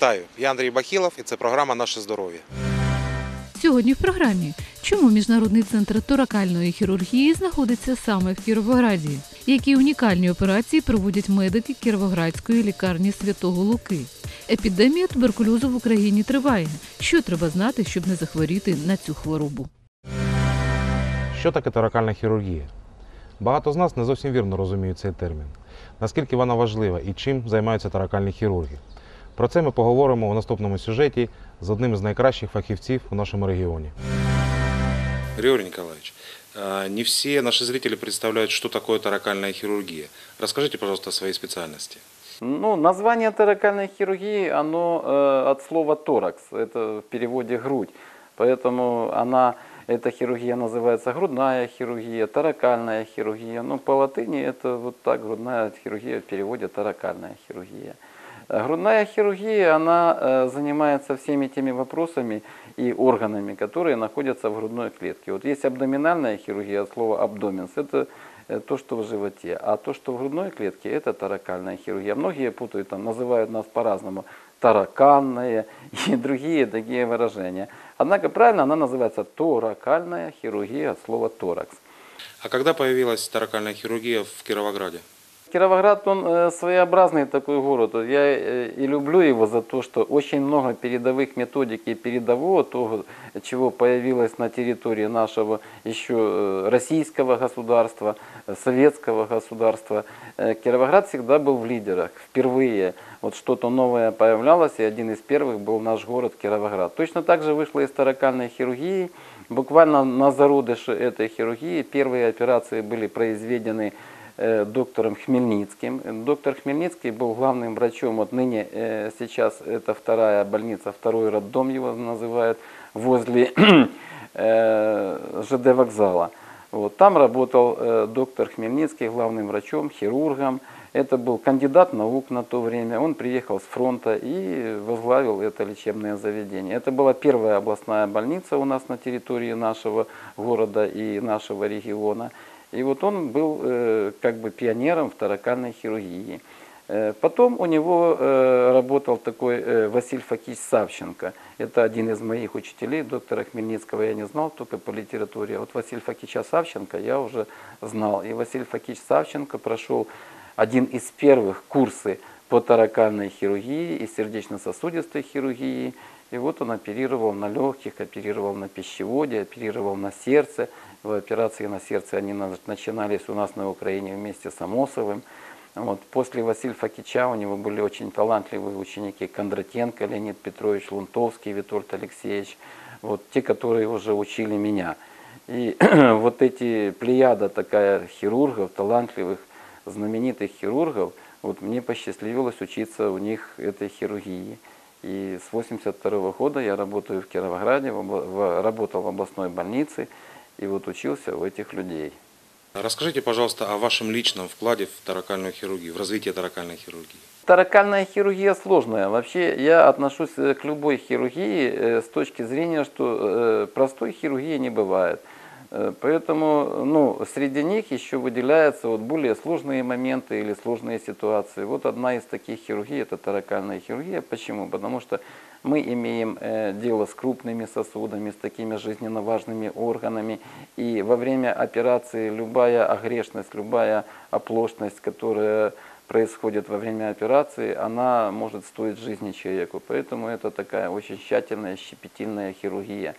Вітаю! Я Андрій Бахілов і це програма Наше здоров'я. Сьогодні в програмі чому міжнародний центр торакальної хірургії знаходиться саме в Кіровограді? Які унікальні операції проводять медики Кіровоградської лікарні Святого Луки? Епідемія туберкульозу в Україні триває. Що треба знати, щоб не захворіти на цю хворобу? Що таке торакальна хірургія? Багато з нас не зовсім вірно розуміють цей термін. Наскільки вона важлива і чим займаються торакальні хірурги? Про це ми поговоримо у наступному сюжеті з одним з найкращих фахівців у нашому регіоні. Григорий Николаевич, а, не все наши зрители представляют, что такое таракальная хирургия. Расскажите, пожалуйста, о своей специальности. Ну, название таракальной хирургии, оно э, от слова торакс, это в переводе грудь. Поэтому она, эта хирургия называется грудная хирургия, таракальная хирургия. Ну, по латыни это вот так, грудная хирургия в переводе таракальная хирургия. Грудная хирургия, она э, занимается всеми теми вопросами и органами, которые находятся в грудной клетке. Вот есть абдоминальная хирургия от слова это э, то, что в животе, а то, что в грудной клетке, это таракальная хирургия. Многие путают, там, называют нас по-разному тараканная и другие такие выражения. Однако правильно она называется торакальная хирургия от слова торакс. А когда появилась таракальная хирургия в Кировограде? Кировоград, он э, своеобразный такой город. Я э, и люблю его за то, что очень много передовых методик и передового того, чего появилось на территории нашего еще э, российского государства, советского государства. Кировоград всегда был в лидерах. Впервые вот что-то новое появлялось, и один из первых был наш город Кировоград. Точно так же вышло из таракальной хирургии. Буквально на зародыше этой хирургии первые операции были произведены э, доктором Хмельницким. Доктор Хмельницкий был главным врачом, вот ныне э, сейчас это вторая больница, второй роддом его называют, возле э, ЖД вокзала. Вот, там работал э, доктор Хмельницкий главным врачом, хирургом. Это был кандидат наук на то время. Он приехал с фронта и возглавил это лечебное заведение. Это была первая областная больница у нас на территории нашего города и нашего региона. И вот он был э, как бы пионером в таракальной хирургии. Э, Потом у него э, работал такой Василий Факич Савченко. Это один из моих учителей, доктора Хмельницкого я не знал, только по литературе. А вот Василия Факича Савченко я уже знал. И Василий Факич Савченко прошел один из первых курсы по таракальной хирургии и сердечно-сосудистой хирургии. И вот он оперировал на легких, оперировал на пищеводе, оперировал на сердце. Операции на сердце они на- начинались у нас на Украине вместе с Амосовым. Вот. После Василия Факича у него были очень талантливые ученики Кондратенко Леонид Петрович, Лунтовский Витольд Алексеевич, вот, те, которые уже учили меня. И вот эти плеяда такая хирургов, талантливых, знаменитых хирургов, вот мне посчастливилось учиться у них этой хирургии. И с 82 года я работаю в Кировограде, в в- работал в областной больнице и вот учился у этих людей. Расскажите, пожалуйста, о вашем личном вкладе в таракальную хирургию, в развитие таракальной хирургии. Таракальная хирургия сложная. Вообще я отношусь э, к любой хирургии э, с точки зрения, что э, простой хирургии не бывает. Поэтому ну, среди них еще выделяются вот более сложные моменты или сложные ситуации. Вот одна из таких хирургий – это таракальная хирургия. Почему? Потому что мы имеем э, дело с крупными сосудами, с такими жизненно важными органами. И во время операции любая огрешность, любая оплошность, которая происходит во время операции, она может стоить жизни человеку. Поэтому это такая очень тщательная, щепетильная хирургия.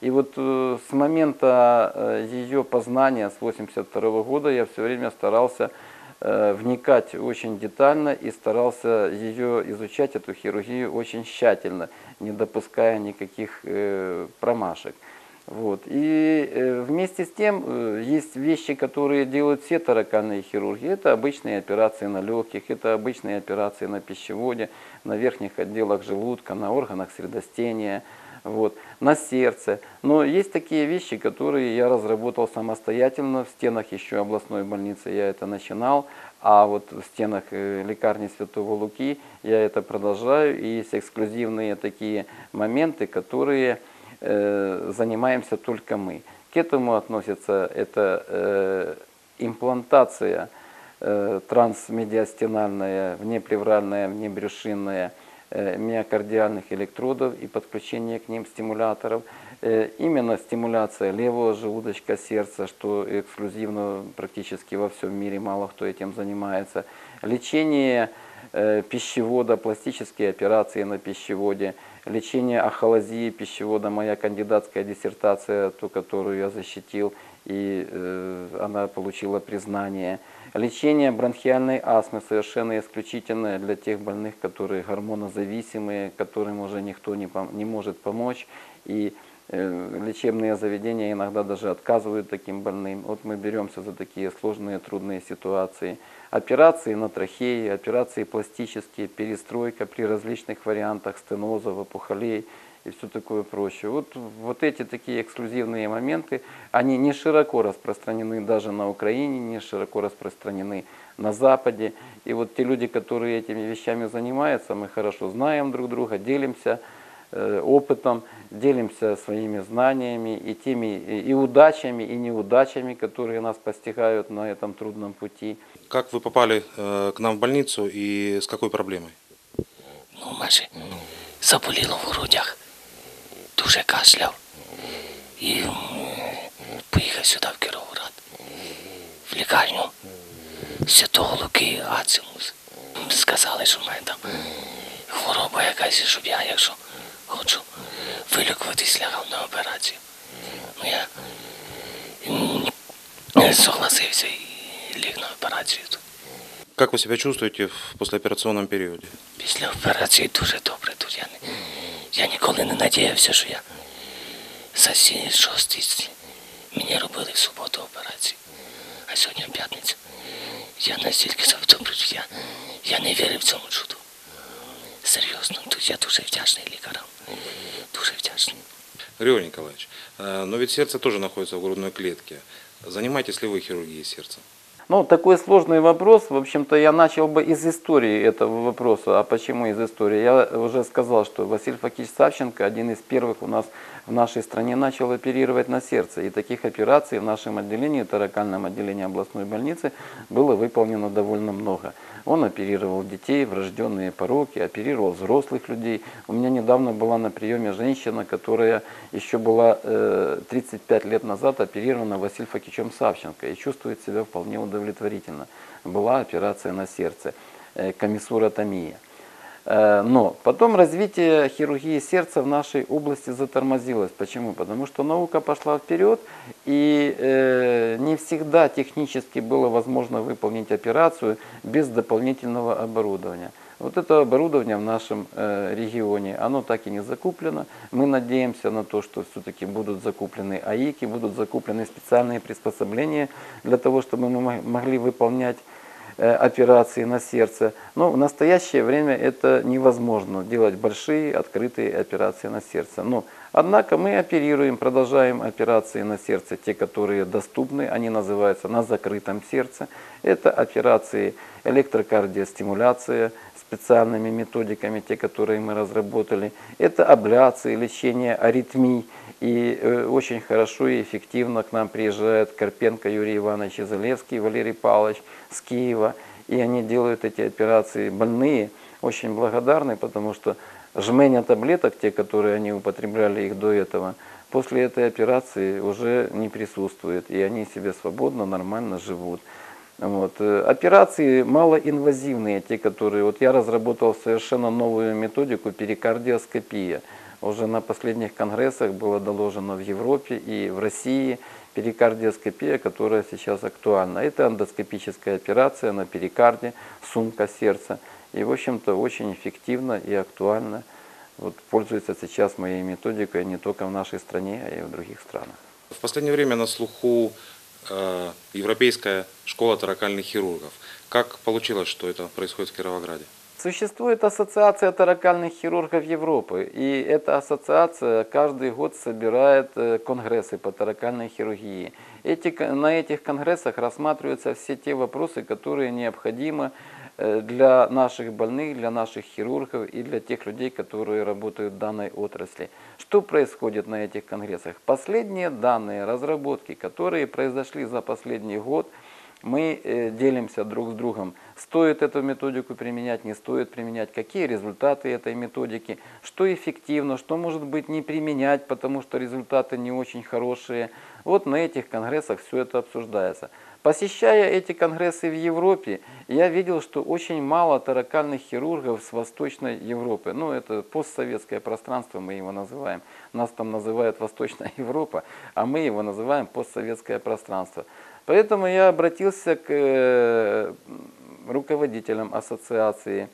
И вот э, с момента э, ее познания, с 82 года, я все время старался вникать очень детально и старался ее изучать, эту хирургию, очень тщательно, не допуская никаких э, промашек. Вот. И э, вместе с тем э, есть вещи, которые делают все таракальные хирурги. Это обычные операции на легких, это обычные операции на пищеводе, на верхних отделах желудка, на органах средостения, вот, на сердце. Но есть такие вещи, которые я разработал самостоятельно в стенах еще областной больницы. Я это начинал, а вот в стенах э, лекарни Святого Луки я это продолжаю. И есть эксклюзивные такие моменты, которые э, занимаемся только мы. К этому относится это э, имплантация э, трансмедиастинальная, внеплевральная, внебрюшинная, миокардиальных электродов и подключение к ним стимуляторов. Э, Именно стимуляция левого желудочка сердца, что эксклюзивно практически во всем мире мало кто этим занимается. Лечение э, пищевода, пластические операции на пищеводе, лечение ахолазии пищевода, моя кандидатская диссертация, ту, которую я защитил, и э, она получила признание. Лечение бронхиальной астмы совершенно исключительное для тех больных, которые гормонозависимые, которым уже никто не, пом- не может помочь. И э, лечебные заведения иногда даже отказывают таким больным. Вот мы беремся за такие сложные, трудные ситуации. Операции на трахее, операции пластические, перестройка при различных вариантах стенозов, опухолей и все такое прочее. Вот, вот эти такие эксклюзивные моменты, они не широко распространены даже на Украине, не широко распространены на Западе. И вот те люди, которые этими вещами занимаются, мы хорошо знаем друг друга, делимся э, опытом, делимся своими знаниями и теми и удачами, и неудачами, которые нас постигают на этом трудном пути. Как вы попали э, к нам в больницу и с какой проблемой? Ну, майже заболіло в грудях, дуже кашляв. І м, поїхав сюди в Кіровоград, в лікарню Святого Луки Ацимус. Сказали, що в мене там хвороба якась, і щоб я, якщо хочу вилікуватись, лягав на операцію. Ну я м, согласився і ліг на операцію тут. Как вы себя чувствуете в послеоперационном периоде? Після операції дуже добре. Тут я, не, я ніколи не надіявся, що я за всі шостий мені робили в суботу операцію. А сьогодні п'ятниця. Я настільки добре, я, я не вірив цьому чуду. Серйозно, тут я дуже вдячний лікарям. Дуже вдячний. Григорий Николаевич, э, но ведь сердце тоже находится в грудной клетке. Занимаетесь ли вы хирургией сердца? Ну, такой сложный вопрос. В общем-то, я начал бы из истории этого вопроса. А почему из истории? Я уже сказал, что Василий Факич Савченко один из первых у нас в нашей стране начал оперировать на сердце. И таких операций в нашем отделении, таракальном отделении областной больницы, было выполнено довольно много. Он оперировал детей, врожденные пороки, оперировал взрослых людей. У меня недавно была на приеме женщина, которая еще была э, 35 лет назад оперирована Василием Факичем Савченко и чувствует себя вполне удовлетворительно. Была операция на сердце, э, комиссуротомия. Э, Но потом развитие хирургии сердца в нашей области затормозилось. Почему? Потому что наука пошла вперед, и э, не всегда технически было возможно выполнить операцию без дополнительного оборудования. Вот это оборудование в нашем э, регионе, оно так и не закуплено. Мы надеемся на то, что все-таки будут закуплены АИКи, будут закуплены специальные приспособления для того, чтобы мы мо- могли выполнять операции на сердце. Но в настоящее время это невозможно делать большие открытые операции на сердце. Но, однако мы оперируем, продолжаем операции на сердце, те, которые доступны, они называются на закрытом сердце. Это операции электрокардиостимуляция специальными методиками, те, которые мы разработали. Это абляции, лечение аритмий. И э, очень хорошо и эффективно к нам приезжает Карпенко Юрий Иванович и Залевский Валерий Павлович с Киева. И они делают эти операции больные, очень благодарны, потому что жмения таблеток, те, которые они употребляли их до этого, после этой операции уже не присутствует. И они себе свободно, нормально живут. Вот. э, Операции малоинвазивные, те, которые... Вот я разработал совершенно новую методику перикардиоскопия. Уже на последних конгрессах было доложено в Европе и в России перикардиоскопия, которая сейчас актуальна. Это эндоскопическая операция на перикарде, сумка сердца. И, в общем-то, очень эффективно и актуально вот, пользуется сейчас моей методикой не только в нашей стране, а и в других странах. В последнее время на слуху э, Европейская школа таракальных хирургов. Как получилось, что это происходит в Кировограде? Существует ассоциация таракальных хирургов Европы, и эта ассоциация каждый год собирает э, конгрессы по таракальной хирургии. Эти, на этих конгрессах рассматриваются все те вопросы, которые необходимы э, для наших больных, для наших хирургов и для тех людей, которые работают в данной отрасли. Что происходит на этих конгрессах? Последние данные, разработки, которые произошли за последний год, Мы э, делимся друг с другом, стоит эту методику применять, не стоит применять, какие результаты этой методики, что эффективно, что может быть не применять, потому что результаты не очень хорошие. Вот на этих конгрессах все это обсуждается. Посещая эти конгрессы в Европе, я видел, что очень мало таракальных хирургов с Восточной Европы. Ну, это постсоветское пространство, мы его называем. Нас там называют Восточная Европа, а мы его называем постсоветское пространство. Поэтому я обратился к э, руководителям ассоциации,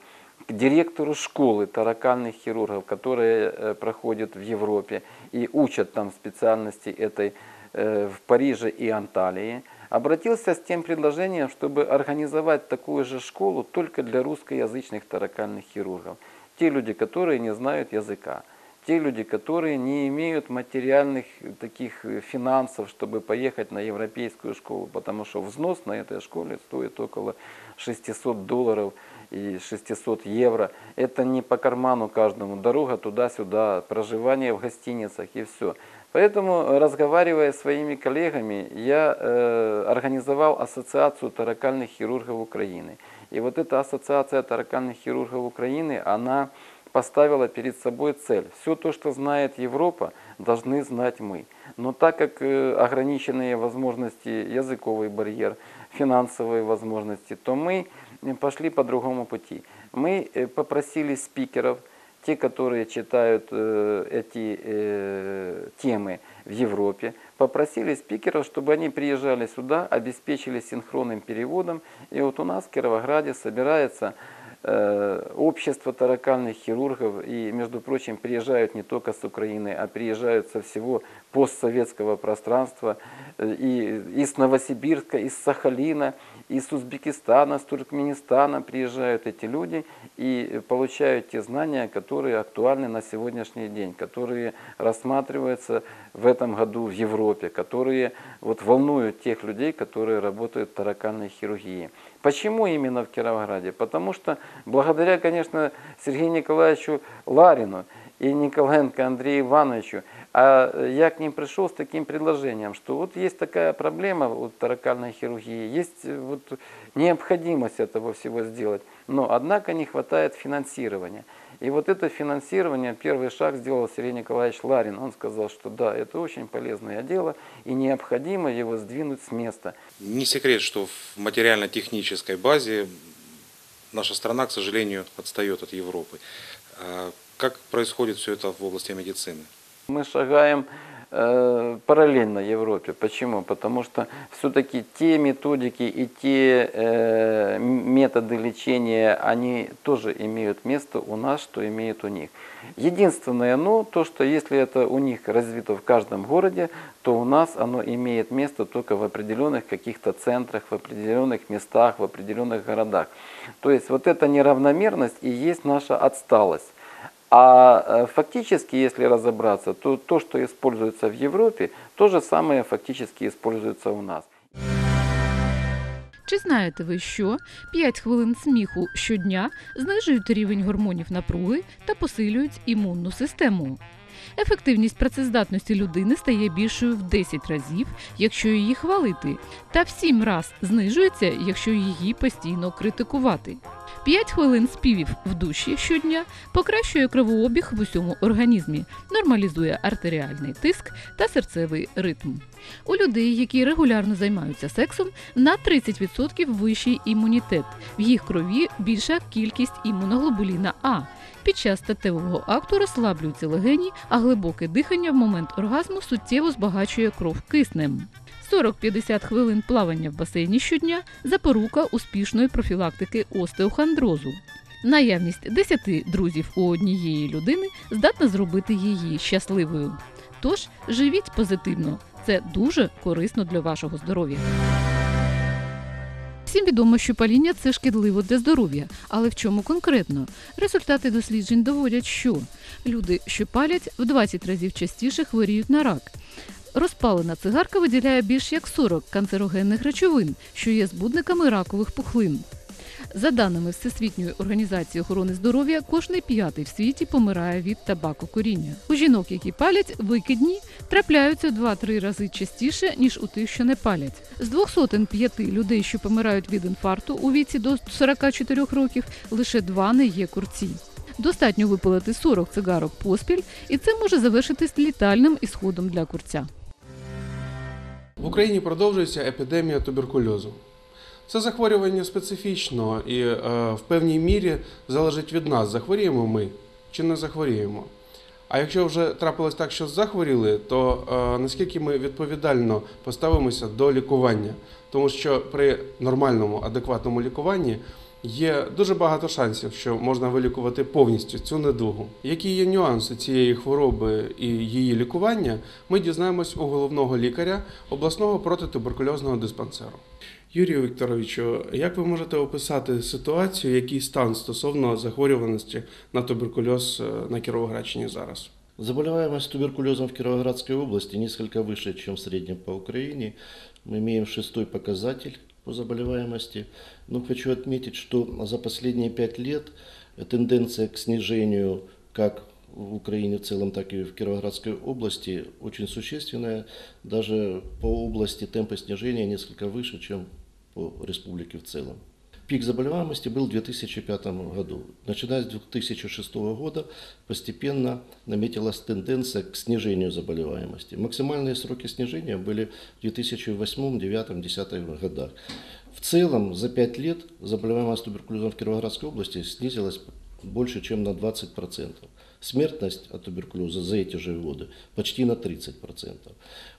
к директору школы таракальных хирургов, которые э, проходят в Европе и учат там специальности этой э, в Париже и Анталии обратился с тем предложением, чтобы организовать такую же школу только для русскоязычных таракальных хирургов. Те люди, которые не знают языка, те люди, которые не имеют материальных таких финансов, чтобы поехать на европейскую школу, потому что взнос на этой школе стоит около 600 долларов и 600 евро. Это не по карману каждому. Дорога туда-сюда, проживание в гостиницах и все. Поэтому, разговаривая с своими коллегами, я э, организовал Ассоциацию таракальных хирургов Украины. И вот эта Ассоциация таракальных хирургов Украины, она поставила перед собой цель. Все то, что знает Европа, должны знать мы. Но так как э, ограниченные возможности, языковый барьер, финансовые возможности, то мы пошли по другому пути. Мы э, попросили спикеров – те, которые читают э, эти э, темы в Европе, попросили спикеров, чтобы они приезжали сюда, обеспечили синхронным переводом. И вот у нас в Кировограде собирается э, общество таракальных хирургов, и, между прочим, приезжают не только с Украины, а приезжают со всего постсоветского пространства, э, и из Новосибирска, из Сахалина, из Узбекистана, с Туркменистана приезжают эти люди и получают те знания, которые актуальны на сегодняшний день, которые рассматриваются в этом году в Европе, которые вот волнуют тех людей, которые работают в таракальной хирургии. Почему именно в Кировограде? Потому что благодаря, конечно, Сергею Николаевичу Ларину и Николаенко Андрею Ивановичу, а я к ним пришел с таким предложением, что вот есть такая проблема вот, таракальной хирургии, есть э, вот необходимость этого всего сделать, но однако не хватает финансирования. И вот это финансирование, первый шаг сделал Сергей Николаевич Ларин. Он сказал, что да, это очень полезное дело, и необходимо его сдвинуть с места. Не секрет, что в материально-технической базе наша страна, к сожалению, отстает от Европы. А Как происходит все это в области медицины? Мы шагаем э, параллельно Европе. Почему? Потому что все-таки те методики и те э, методы лечения, они тоже имеют место у нас, что имеют у них. Единственное, но то, что если это у них развито в каждом городе, то у нас оно имеет место только в определенных каких-то центрах, в определенных местах, в определенных городах. То есть вот эта неравномерность и есть наша отсталость. А э, фактически, если разобраться, то то, что используется в Европе, то же самое фактически используется у нас. Чи знаєте ви, що 5 хвилин сміху щодня знижують рівень гормонів напруги та посилюють імунну систему? Ефективність працездатності людини стає більшою в 10 разів, якщо її хвалити, та в 7 раз знижується, якщо її постійно критикувати. 5 хвилин співів в душі щодня покращує кровообіг в усьому організмі, нормалізує артеріальний тиск та серцевий ритм. У людей, які регулярно займаються сексом, на 30% вищий імунітет. В їх крові більша кількість імуноглобуліна А. Під час статевого акту розслаблюються легені, а глибоке дихання в момент оргазму суттєво збагачує кров киснем. 40-50 хвилин плавання в басейні щодня запорука успішної профілактики остеохондрозу. Наявність 10 друзів у однієї людини здатна зробити її щасливою. Тож живіть позитивно, це дуже корисно для вашого здоров'я. Всім відомо, що паління це шкідливо для здоров'я, але в чому конкретно? Результати досліджень доводять, що люди, що палять, в 20 разів частіше хворіють на рак. Розпалена цигарка виділяє більш як 40 канцерогенних речовин, що є збудниками ракових пухлин. За даними Всесвітньої організації охорони здоров'я, кожний п'ятий в світі помирає від табакокуріння. У жінок, які палять, викидні трапляються в 2-3 рази частіше, ніж у тих, що не палять. З 205 людей, що помирають від інфаркту у віці до 44 років, лише два не є курці. Достатньо випалити 40 цигарок поспіль, і це може завершитись літальним ісходом для курця. В Україні продовжується епідемія туберкульозу. Це захворювання специфічно і е, в певній мірі залежить від нас, захворіємо ми чи не захворіємо. А якщо вже трапилось так, що захворіли, то е, наскільки ми відповідально поставимося до лікування, тому що при нормальному, адекватному лікуванні є дуже багато шансів, що можна вилікувати повністю цю недугу. Які є нюанси цієї хвороби і її лікування, ми дізнаємось у головного лікаря обласного протитуберкульозного диспансеру. Юрію Вікторовичу, як ви можете описати ситуацію, який стан стосовно захворюваності на туберкульоз е, на Кіровоградщині зараз? Заболеваемость туберкулезом в Кировоградской области несколько выше, чем в среднем по Украине. Мы имеем шестой показатель по заболеваемости. Но хочу отметить, что за последние пять лет тенденция к снижению как в Украине в целом, так и в Кировоградской области очень существенная. Даже по области темпы снижения несколько выше, чем по республике в целом. Пик заболеваемости был в 2005 году. Начиная с 2006 года постепенно наметилась тенденция к снижению заболеваемости. Максимальные сроки снижения были в 2008, 2009, 2010 годах. В целом за 5 лет заболеваемость туберкулезом в Кировоградской области снизилась больше, чем на 20%. Смертность от туберкулеза за эти же годы почти на 30%.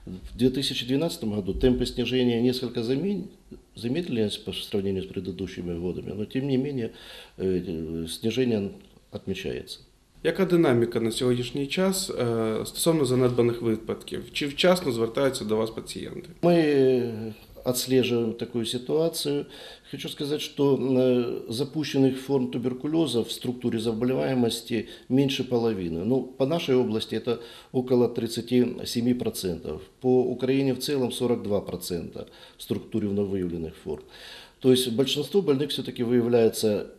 В 2012 году темпы снижения несколько замен- замедлились по сравнению с предыдущими годами, но тем не менее э, снижение отмечается. Яка динаміка на сьогоднішній час е, стосовно занедбаних випадків? Чи вчасно звертаються до вас пацієнти? Мы э, отслеживаем такую ситуацию. Хочу сказать, что э, запущенных форм туберкулеза в структуре заболеваемости меньше половины. Ну, по нашей области это около 37%. По Украине в целом 42% в структуре выявленных форм. То есть большинство больных все-таки выявляется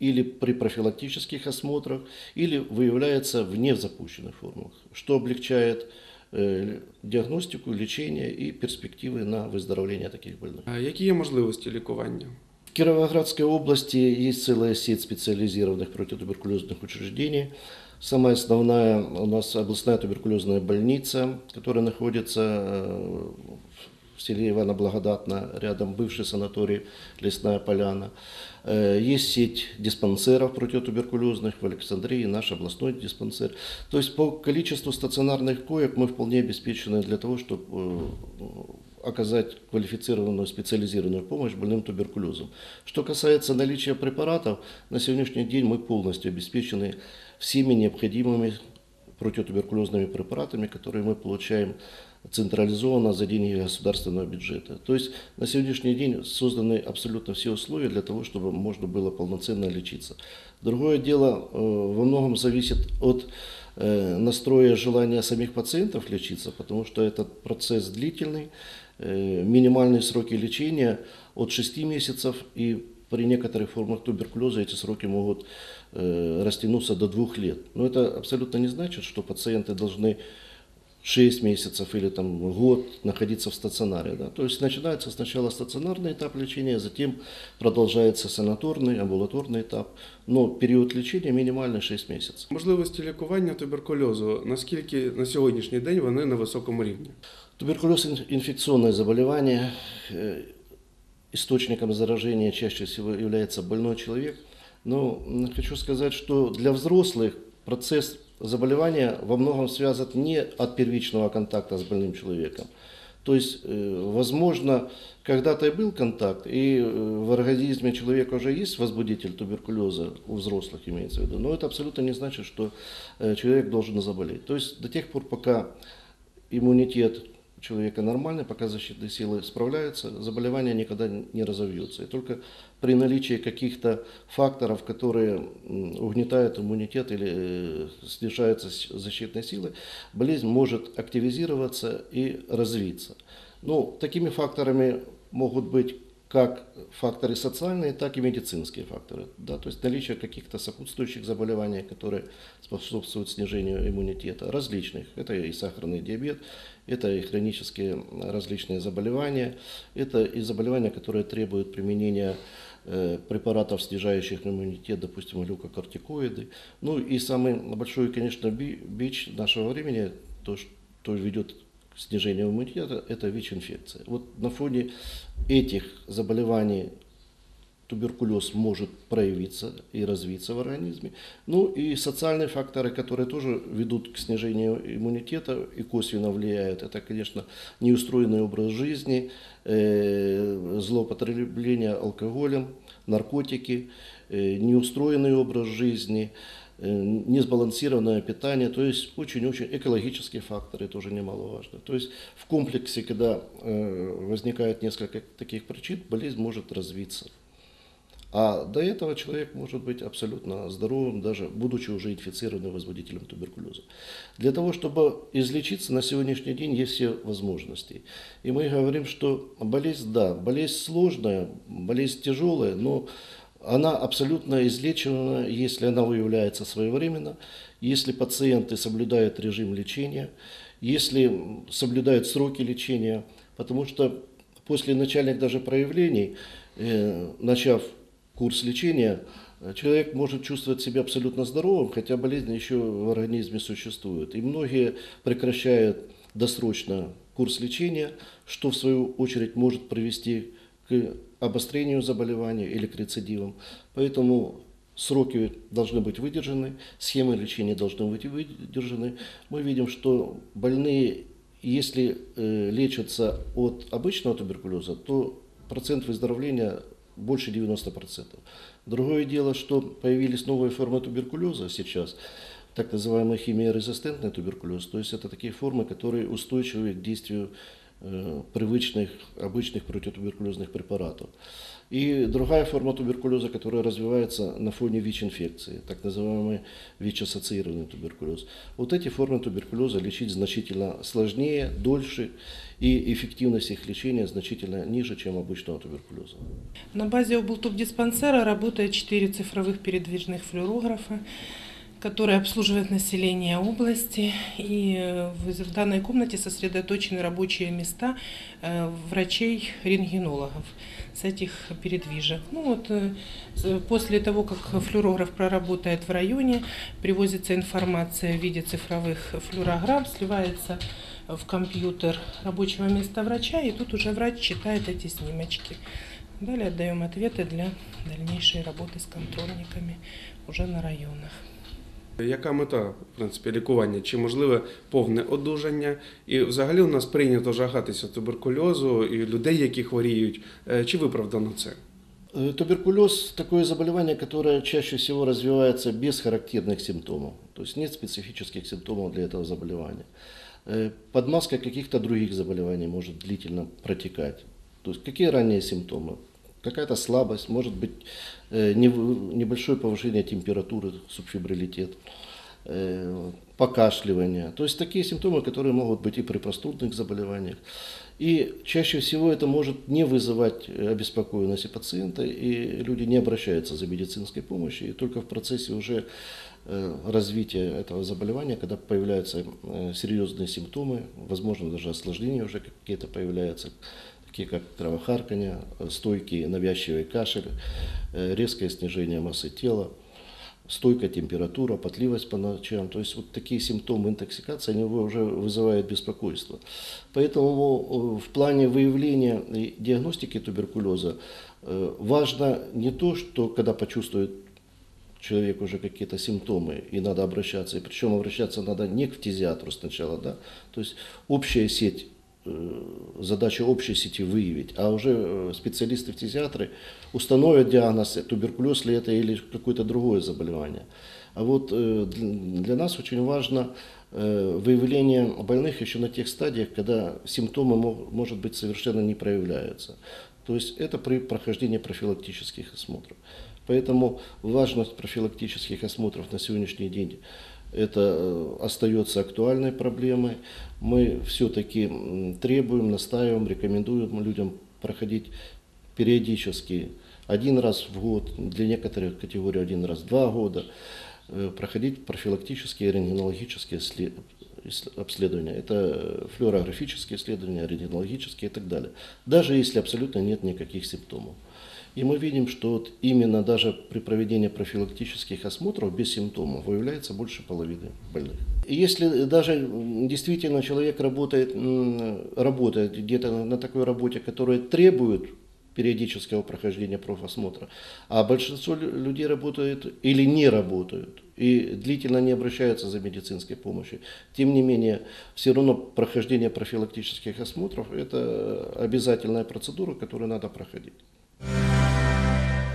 или при профилактических осмотрах, или выявляется в незапущенных формах, что облегчает э, диагностику, лечение и перспективы на выздоровление таких больных. Е, Які є можливості лікування? В Кировоградской области есть целая сеть специализированных противотуберкулезных учреждений. Самая основная у нас областная туберкулезная больница, которая находится э, в селе Ивана Благодатна, рядом бывший санаторий Лесная Поляна. Э, Есть сеть диспансеров противотуберкулезных в Александрии, наш областной диспансер. То есть по количеству стационарных коек мы вполне обеспечены для того, чтобы оказать квалифицированную специализированную помощь больным туберкулезом. Что касается наличия препаратов, на сегодняшний день мы полностью обеспечены всеми необходимыми противотуберкулезными препаратами, которые мы получаем централизованно за деньги государственного бюджета. То есть на сегодняшний день созданы абсолютно все условия для того, чтобы можно было полноценно лечиться. Другое дело э, во многом зависит от э, настроя желания самих пациентов лечиться, потому что этот процесс длительный, Э, минимальные сроки лечения от 6 месяцев и при некоторых формах туберкулеза эти сроки могут растянуться до 2 лет. Но это абсолютно не значит, что пациенты должны 6 месяцев или там, год находиться в стационаре. Да? То есть начинается сначала стационарный этап лечения, затем продолжается санаторный, амбулаторный этап. Но период лечения минимально 6 месяцев. Можливості лікування туберкульозу, наскільки на сьогоднішній день вони на високому рівні? Туберкулез ин- инфекционное заболевание. Э, Источником заражения чаще всего является больной человек. Но м, хочу сказать, что для взрослых процесс заболевания во многом связан не от первичного контакта с больным человеком. То есть, э, возможно, когда-то и был контакт, и э, в организме человека уже есть возбудитель туберкулеза, у взрослых имеется в виду, но это абсолютно не значит, что э, человек должен заболеть. То есть, до тех пор, пока иммунитет человека нормальный, пока защитные силы справляются, заболевание никогда не разовьется. И только при наличии каких-то факторов, которые угнетают иммунитет или э, снижаются защитные силы, болезнь может активизироваться и развиться. Ну, такими факторами могут быть как факторы социальные, так и медицинские факторы. Да, то есть наличие каких-то сопутствующих заболеваний, которые способствуют снижению иммунитета, различных. Это и сахарный диабет, это и хронические различные заболевания, это и заболевания, которые требуют применения э, препаратов, снижающих иммунитет, допустим, глюкокортикоиды. Ну и самый большой, конечно, би- бич нашего времени, то, что ведет к снижению иммунитета, это ВИЧ-инфекция. Вот на фоне этих заболеваний туберкулез может проявиться и развиться в организме. Ну и социальные факторы, которые тоже ведут к снижению иммунитета и косвенно влияют. Это, конечно, неустроенный образ жизни, э, злоупотребление алкоголем, наркотики, э, неустроенный образ жизни, несбалансированное питание, то есть очень-очень экологические факторы тоже немаловажны. То есть в комплексе, когда э, возникает несколько таких причин, болезнь может развиться. А до этого человек может быть абсолютно здоровым, даже будучи уже инфицированным возбудителем туберкулеза. Для того, чтобы излечиться, на сегодняшний день есть все возможности. И мы говорим, что болезнь, да, болезнь сложная, болезнь тяжелая, но она абсолютно излечена, если она выявляется своевременно, если пациенты соблюдают режим лечения, если соблюдают сроки лечения, потому что после начальных даже проявлений, э, начав курс лечения, э, человек может чувствовать себя абсолютно здоровым, хотя болезнь еще в организме существует. И многие прекращают досрочно курс лечения, что в свою очередь может привести к обострению заболевания или к рецидивам. Поэтому сроки должны быть выдержаны, схемы лечения должны быть выдержаны. Мы видим, что больные, если э, лечатся от обычного туберкулеза, то процент выздоровления больше 90%. Другое дело, что появились новые формы туберкулеза сейчас, так называемый химиорезистентный туберкулез, то есть это такие формы, которые устойчивы к действию привычных, обычных противотуберкулезных препаратов. И другая форма туберкулеза, которая развивается на фоне ВИЧ-инфекции, так называемый ВИЧ-ассоциированный туберкулез. Вот эти формы туберкулеза лечить значительно сложнее, дольше, и эффективность их лечения значительно ниже, чем обычного туберкулеза. На базе облтубдиспансера работает 4 цифровых передвижных флюорографа, которые обслуживают население области. И в данной комнате сосредоточены рабочие места э, врачей-рентгенологов с этих передвижек. Ну вот, э, после того, как флюорограф проработает в районе, привозится информация в виде цифровых флюорограмм, сливается в компьютер рабочего места врача, и тут уже врач читает эти снимочки. Далее отдаем ответы для дальнейшей работы с контрольниками уже на районах. Яка мета, в принципі, лікування? Чи можливе повне одужання? І взагалі у нас прийнято жагатися туберкульозу і людей, які хворіють. Е, Чи виправдано це? Э, Туберкулез – такое заболевание, которое чаще всего развивается без характерных симптомов. То есть нет специфических симптомов для этого заболевания. Э, Под маской каких-то других заболеваний может длительно протекать. То есть какие ранние симптомы? Какая-то слабость, может быть э, небольшое повышение температуры, субфибрилитет, э, покашливание. То есть такие симптомы, которые могут быть и при простудных заболеваниях. И чаще всего это может не вызывать обеспокоенности пациента, и люди не обращаются за медицинской помощью, и только в процессе уже э, развития этого заболевания, когда появляются серьезные симптомы, возможно даже осложнения уже какие-то появляются, такие как кровохарканье, э, стойкий навязчивый кашель, э, резкое снижение массы тела, стойкая температура, потливость по ночам. То есть вот такие симптомы интоксикации, они уже вызывают беспокойство. Поэтому э, в плане выявления и диагностики туберкулеза важно не то, что когда почувствует человек уже какие-то симптомы, и надо обращаться, и причем обращаться надо не к фтизиатру сначала, да, то есть общая сеть, задача общей сети выявить, а уже э, специалисты-фтизиатры установят диагноз, туберкулез ли это или какое-то другое заболевание. А вот э, для нас очень важно э, выявление больных еще на тех стадиях, когда симптомы, мо- может быть, совершенно не проявляются. То есть это при прохождении профилактических осмотров. Поэтому важность профилактических осмотров на сегодняшний день это э, остается актуальной проблемой. Мы все-таки требуем, настаиваем, рекомендуем людям проходить периодически, один раз в год, для некоторых категорий один раз в два года, э, проходить профилактические рентгенологические обследования. Это флюорографические исследования, рентгенологические и так далее. Даже если абсолютно нет никаких симптомов. И мы видим, что вот именно даже при проведении профилактических осмотров без симптомов выявляется больше половины больных. И если даже действительно человек работает, работает где-то на- такой работе, которая требует периодического прохождения профосмотра, а большинство лю- людей работают или не работают и длительно не обращаются за медицинской помощью. Тем не менее, все равно прохождение профилактических осмотров – это обязательная процедура, которую надо проходить.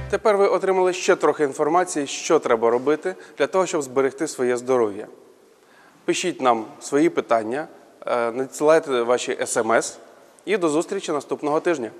Тепер ви отримали ще трохи інформації, що треба робити для того, щоб зберегти своє здоров'я. Пишіть нам свої питання, е, надсилайте ваші смс і до зустрічі наступного тижня.